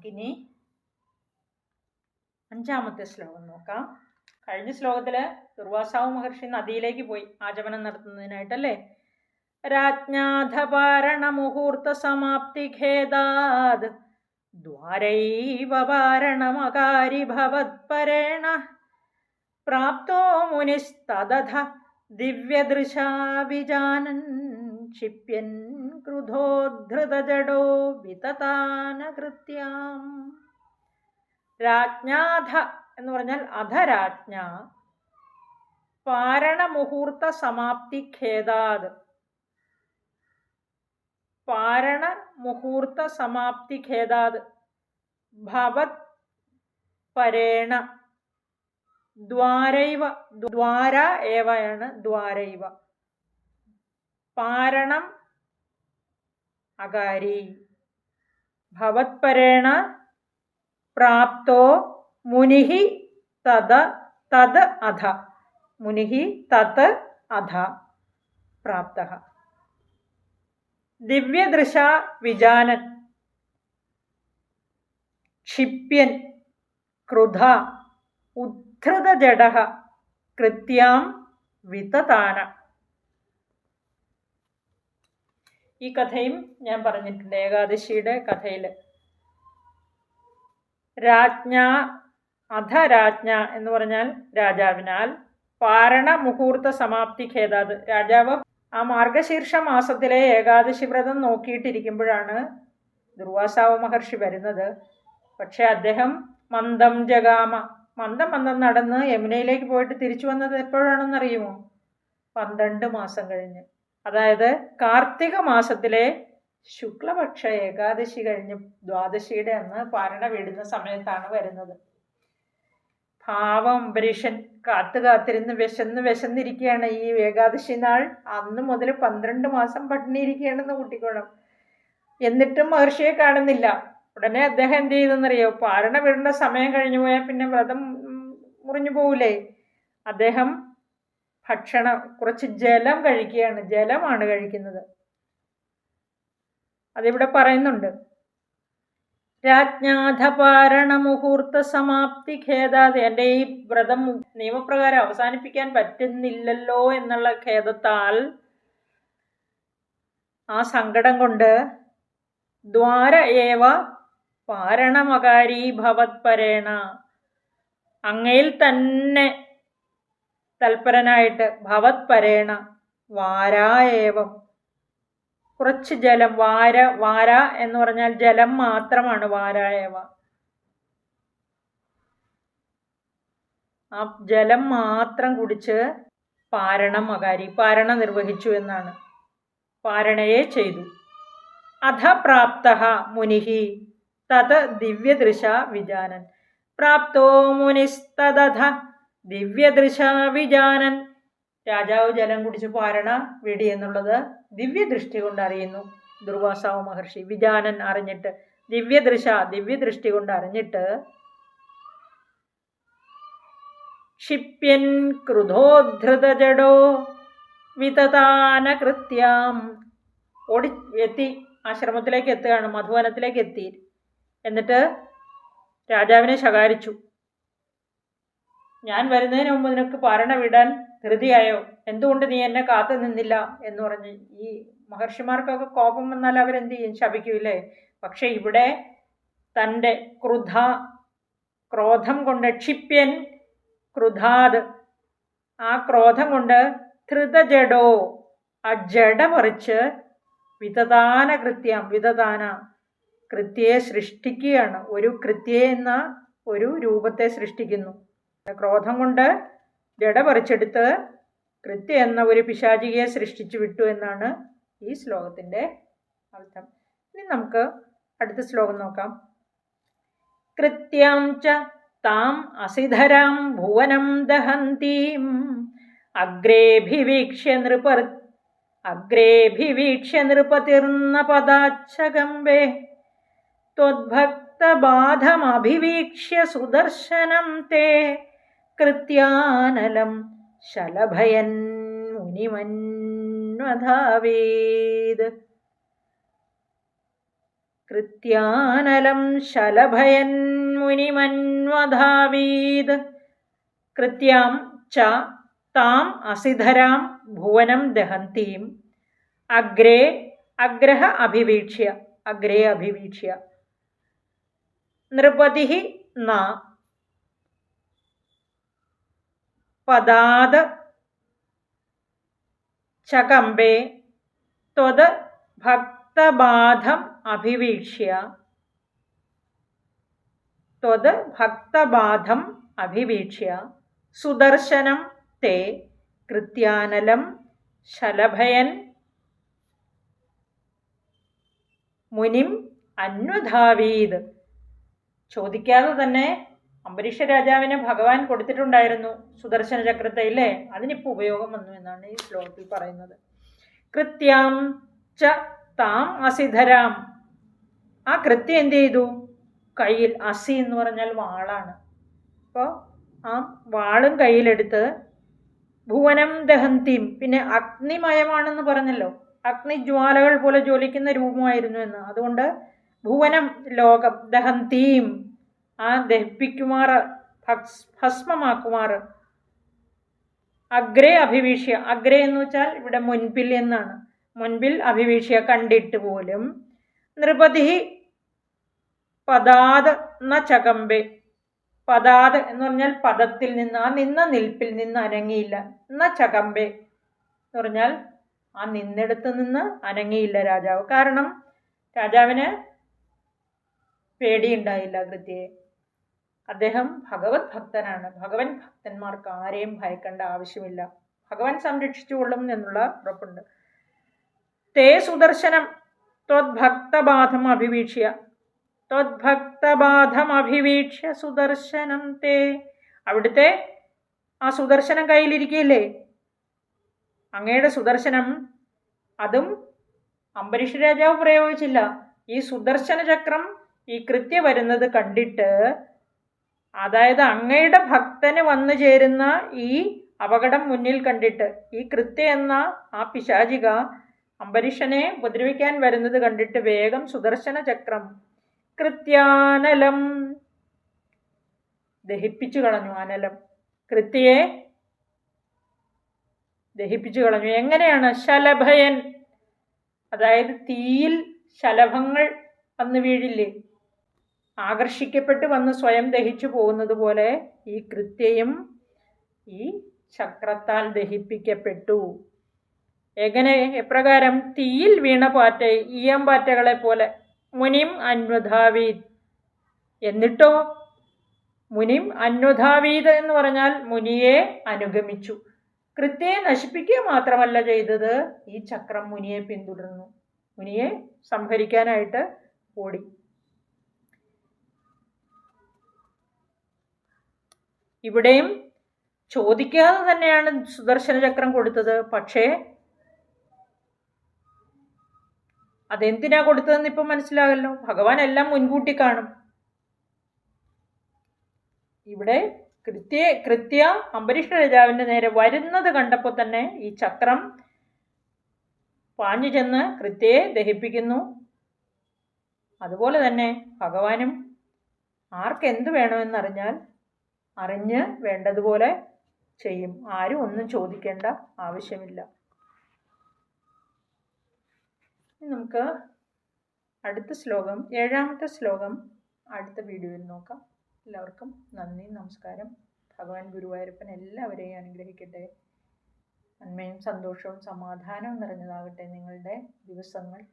നമുക്കിനി അഞ്ചാമത്തെ ശ്ലോകം നോക്കാം. കഴിഞ്ഞ ശ്ലോകത്തിൽ ദുർവാസാവ് മഹർഷി നദിയിലേക്ക് പോയി ആചമനം നടത്തുന്നതിനായിട്ടല്ലേ? രാജ്ഞാധപാരണ മുഹൂർത്ത സമാപ്തി ഖേദാത് ദ്വാരൈവ വാരണമകാരി ഭവത്പരേണ പ്രാപ്തോ മുനിസ്തദ ദിവ്യദൃശാ വിജാനൻ ക്ഷിപ്യൻ ക്രുധോദ്ധൃതജടോ വിതതാനകൃത്യാം രാജ്ഞാധ എന്ന് പറഞ്ഞാൽ അധരാജ്ഞ പാരണമുഹൂർത്ത സമാപ്തി ഖേദാത് പാരണ മുഹൂർത്ത സമാപ്തി ഖേദാത് ഭവത് പരേണ ദ്വാരൈവ ദ്വാര ഏവയാണ് ദ്വാരൈവ. പാരണം അകാരി ഭവത്പരേണ പ്രാപ്തോ മുനിഹി തദ തത് അധ മുനിഹി തത് അധ പ്രാപ്ത ദിവ്യദൃശ വിജാനൻ ക്ഷിപ്യൻ ക്രുധ ഉദ്ധൃതജഡ കൃത്യാം വിതതാന ഈ കഥയും ഞാൻ പറഞ്ഞിട്ടുണ്ട് ഏകാദശിയുടെ കഥയിൽ രാജ്ഞ അധ രാജ്ഞ എന്ന് പറഞ്ഞാൽ രാജാവിനാൽ പാരണ മുഹൂർത്ത സമാപ്തി ഖേദാത് രാജാവ് ആ മാർഗശീർഷ മാസത്തിലെ ഏകാദശി വ്രതം നോക്കിയിട്ടിരിക്കുമ്പോഴാണ് ദുർവാസാവ് മഹർഷി വരുന്നത്. പക്ഷേ അദ്ദേഹം മന്ദം ജഗാമ. മന്ദം മന്ദം നടന്ന് യമുനയിലേക്ക് പോയിട്ട് തിരിച്ചു വന്നത് എപ്പോഴാണെന്നറിയുമോ? പന്ത്രണ്ട് മാസം കഴിഞ്ഞ്. അതായത് കാർത്തിക മാസത്തിലെ ശുക്ലപക്ഷ ഏകാദശി കഴിഞ്ഞ് ദ്വാദശിയുടെ അന്ന് പാരണ വിടുന്ന സമയത്താണ് വരുന്നത്. ഭാവം അംബരീഷൻ കാത്തു കാത്തിരുന്ന് വിശന്ന് വിശന്നിരിക്കുകയാണ് ഈ ഏകാദശി നാൾ. അന്ന് മുതൽ പന്ത്രണ്ട് മാസം പട്ടിണിയിരിക്കുകയാണെന്ന് കൂട്ടിക്കോണം. എന്നിട്ടും മഹർഷിയെ കാണുന്നില്ല. ഉടനെ അദ്ദേഹം എന്ത് ചെയ്തെന്നറിയോ? പാരണ വിടേണ്ട സമയം കഴിഞ്ഞു പോയാൽ പിന്നെ വ്രതം മുറിഞ്ഞു പോവില്ലേ അദ്ദേഹം ഭക്ഷണം കുറച്ച് ജലം കഴിക്കുകയാണ്. ജലമാണ് കഴിക്കുന്നത്. അതിവിടെ പറയുന്നുണ്ട്. രാജ്ഞാധപാരണ മുഹൂർത്ത സമാപ്തി ഖേദാതെ എന്റെ ഈ വ്രതം നിയമപ്രകാരം അവസാനിപ്പിക്കാൻ പറ്റുന്നില്ലല്ലോ എന്നുള്ള ഖേദത്താൽ ആ സങ്കടം കൊണ്ട് ദ്വാര ഏവ പാരണമകാരി ഭവത്പരേണ അങ്ങയിൽ തന്നെ തൽപരനായിട്ട് ഭവത്പരേണ വാരായേവം കുറച്ച് ജലം വാര വാര എന്ന് പറഞ്ഞാൽ ജലം മാത്രമാണ് വാരായവ ആ ജലം മാത്രം കുടിച്ച് പാരണം അകാരി പാരണ നിർവഹിച്ചു എന്നാണ്. പാരണയെ ചെയ്തു. അധ പ്രാപ്ത മുനിഹി തത് ദിവ്യദൃശ വിജാനൻ. പ്രാപ്തോ മുനിസ്തദധ ദിവ്യദൃശ വിജാനൻ രാജാവ് ജലം കുടിച്ച് പാരണ വിടി എന്നുള്ളത് ദിവ്യദൃഷ്ടി കൊണ്ട് അറിയുന്നു. ദുർവാസാവ് മഹർഷി വിജാനൻ അറിഞ്ഞിട്ട് ദിവ്യദൃശ ദിവ്യദൃഷ്ടി കൊണ്ട് അറിഞ്ഞിട്ട് ക്ഷിപ്യൻ ക്രുധോദ്ധൃതജടോ വിതതാന കൃത്യാം ഓടി എത്തി ആശ്രമത്തിലേക്ക് എത്തുകയാണ് മധുവനത്തിലേക്ക് എത്തി. എന്നിട്ട് രാജാവിനെ ശകാരിച്ചു. ഞാൻ വരുന്നതിന് മുമ്പ് നിനക്ക് ഭരണ വിടാൻ ധൃതിയായോ? എന്തുകൊണ്ട് നീ എന്നെ കാത്തു നിന്നില്ല? എന്ന് പറഞ്ഞ് ഈ മഹർഷിമാർക്കൊക്കെ കോപം വന്നാൽ അവരെന്ത് ചെയ്യും? ശപിക്കൂലേ പക്ഷെ ഇവിടെ തന്റെ ക്രുധ ക്രോധം കൊണ്ട് ക്ഷിപ്യൻ ക്രുധാത്. ആ ക്രോധം കൊണ്ട് ധൃതജഡോ ആ ജഡ പറിച്ച് വിതദാന കൃത്യം വിതദാന കൃത്യയെ സൃഷ്ടിക്കുകയാണ്. ഒരു കൃത്യ എന്ന ഒരു രൂപത്തെ സൃഷ്ടിക്കുന്നു. ക്രോധം കൊണ്ട് ജഡ പറിച്ചെടുത്ത് കൃത്യ എന്ന ഒരു പിശാചികയെ സൃഷ്ടിച്ചു വിട്ടു എന്നാണ് ഈ ശ്ലോകത്തിന്റെ അർത്ഥം. ഇനി നമുക്ക് അടുത്ത ശ്ലോകം നോക്കാം. കൃത്യാം ച താം അസിധരാം ഭുവനം ദഹന്തീം. അഗ്രേഭിവീക്ഷ്യ നൃപർ അഗ്രേഭിവീക്ഷ്യ നൃപതിർന്ന പദാച്ഛകമ്പേ. ത്വദ്ഭക്തബാധമഭിവീക്ഷ്യ സുദർശനം തേ. കൃത്യാനലം ശലഭയൻ മുനിമന്വധാവേത് കൃത്യാനലം ശലഭയൻ മുനിമന്വധാവീത് കൃത്യാം ച താം അസിധരാം ഭുവനം ദഹന്തീം അഗ്രേ അഗ്രഹ അഭിവീക്ഷ്യ അഗ്രേ അഭിവീക്ഷ്യ നൃപതി ന പദാത് ചകമ്പേ ത്വത് ഭക്തബാധം അഭിവീക്ഷ്യ. ത്വത് ഭക്തബാധം അഭിവീക്ഷ്യ. സുദർശനം തേ കൃത്യാനലം ശലഭയൻ മുനിം അന്വധാവീത്. ചോദിക്കാതെ തന്നെ അംബരീഷ രാജാവിന് ഭഗവാൻ കൊടുത്തിട്ടുണ്ടായിരുന്നു സുദർശന ചക്രത്തെ ഇല്ലേ അതിനിപ്പോൾ ഉപയോഗം വന്നു എന്നാണ് ഈ ശ്ലോകത്തിൽ പറയുന്നത്. കൃത്യാം ച താം അസിധരാം. ആ കൃത്യം എന്ത് ചെയ്തു? കയ്യിൽ അസി എന്ന് പറഞ്ഞാൽ വാളാണ്. അപ്പോൾ ആ വാളും കയ്യിലെടുത്ത് ഭുവനം ദഹന്തിയും പിന്നെ അഗ്നിമയമാണെന്ന് പറഞ്ഞല്ലോ. അഗ്നിജ്വാലകൾ പോലെ ജ്വലിക്കുന്ന രൂപമായിരുന്നു എന്ന്. അതുകൊണ്ട് ഭുവനം ലോകം ദഹന്തീം. ആ ദഹിപ്പിക്കുമാർ ഭസ്മമാക്കുമാർ അഗ്രേ അഭിവീക്ഷ്യ അഗ്രേ എന്ന് വെച്ചാൽ ഇവിടെ മുൻപിൽ എന്നാണ്. മുൻപിൽ അഭിവീക്ഷ്യ കണ്ടിട്ട് പോലും നൃപതി പദാത് ന ചകമ്പെ. പദാത് എന്ന് പറഞ്ഞാൽ പദത്തിൽ നിന്ന് ആ നിന്ന നിൽപ്പിൽ നിന്ന് അനങ്ങിയില്ല. ന ചകമ്പെ. എന്ന് പറഞ്ഞാൽ ആ നിന്നിടത്ത് നിന്ന് അനങ്ങിയില്ല രാജാവ്. കാരണം രാജാവിന് പേടിയുണ്ടായില്ല കൃത്യയെ അദ്ദേഹം ഭഗവത് ഭക്തനാണ്. ഭഗവൻ ഭക്തന്മാർക്ക് ആരെയും ഭയക്കേണ്ട ആവശ്യമില്ല. ഭഗവാൻ സംരക്ഷിച്ചുകൊള്ളും എന്നുള്ള ഉറപ്പുണ്ട്. തേ സുദർശനം. ത്വദ്ഭക്തബാധം അഭിവീക്ഷ്യ. ത്വദ്ഭക്തബാധം അഭിവീക്ഷ്യ സുദർശനം തേ. അവിടുത്തെ ആ സുദർശനം കയ്യിലിരിക്കുകയില്ലേ? അങ്ങയുടെ സുദർശനം. അതും അംബരീഷ് രാജാവ് പ്രയോഗിച്ചില്ല. ഈ സുദർശന ചക്രം ഈ കൃത്യ വരുന്നത് കണ്ടിട്ട് അതായത് അങ്ങയുടെ ഭക്തന് വന്നു ചേരുന്ന ഈ അപകടം മുന്നിൽ കണ്ടിട്ട് ഈ കൃത്യ എന്ന ആ പിശാചിക അംബരീഷനെ ഉപദ്രവിക്കാൻ വരുന്നത് കണ്ടിട്ട് വേഗം സുദർശന ചക്രം കൃത്യാനലം ദഹിപ്പിച്ചു കളഞ്ഞു അനലം. കൃത്യയെ ദഹിപ്പിച്ചു കളഞ്ഞു. എങ്ങനെയാണ്? ശലഭയൻ. അതായത് തീയിൽ ശലഭങ്ങൾ വന്ന് വീഴില്ലേ? ആകർഷിക്കപ്പെട്ട് വന്ന് സ്വയം ദഹിച്ചു പോകുന്നത് പോലെ ഈ കൃത്യയും ഈ ചക്രത്താൽ ദഹിപ്പിക്കപ്പെട്ടു. എങ്ങനെ? എപ്രകാരം തീയിൽ വീണ പാറ്റ ഈയമ്പാറ്റകളെ പോലെ മുനിം അന്വധാവീത്. എന്നിട്ടോ? മുനിം അന്വധാവീത് എന്ന് പറഞ്ഞാൽ മുനിയെ അനുഗമിച്ചു. കൃത്യയെ നശിപ്പിക്കുക മാത്രമല്ല ചെയ്തത് ഈ ചക്രം മുനിയെ പിന്തുടർന്നു. മുനിയെ സംഹരിക്കാനായിട്ട് ഓടി. ഇവിടെയും ചോദിക്കാതെ തന്നെയാണ് സുദർശന ചക്രം കൊടുത്തത്. പക്ഷേ അതെന്തിനാ കൊടുത്തതെന്ന് ഇപ്പം മനസ്സിലാകല്ലോ. ഭഗവാൻ എല്ലാം മുൻകൂട്ടി കാണും. ഇവിടെ കൃത്യ കൃത്യ അംബരീഷ രാജാവിന്റെ നേരെ വരുന്നത് കണ്ടപ്പോൾ തന്നെ ഈ ചക്രം പാഞ്ഞു ചെന്ന് കൃത്യയെ ദഹിപ്പിക്കുന്നു. അതുപോലെ തന്നെ ഭഗവാനും ആർക്കെന്ത് വേണമെന്നറിഞ്ഞാൽ അറിഞ്ഞ് വേണ്ടതുപോലെ ചെയ്യും. ആരും ഒന്നും ചോദിക്കേണ്ട ആവശ്യമില്ല. നമുക്ക് അടുത്ത ശ്ലോകം ഏഴാമത്തെ ശ്ലോകം അടുത്ത വീഡിയോയിൽ നോക്കാം. എല്ലാവർക്കും നന്ദി നമസ്കാരം. ഭഗവാൻ ഗുരുവായൂരപ്പൻ എല്ലാവരെയും അനുഗ്രഹിക്കട്ടെ. നന്മയും സന്തോഷവും സമാധാനവും നിറഞ്ഞതാകട്ടെ നിങ്ങളുടെ ദിവസങ്ങൾ.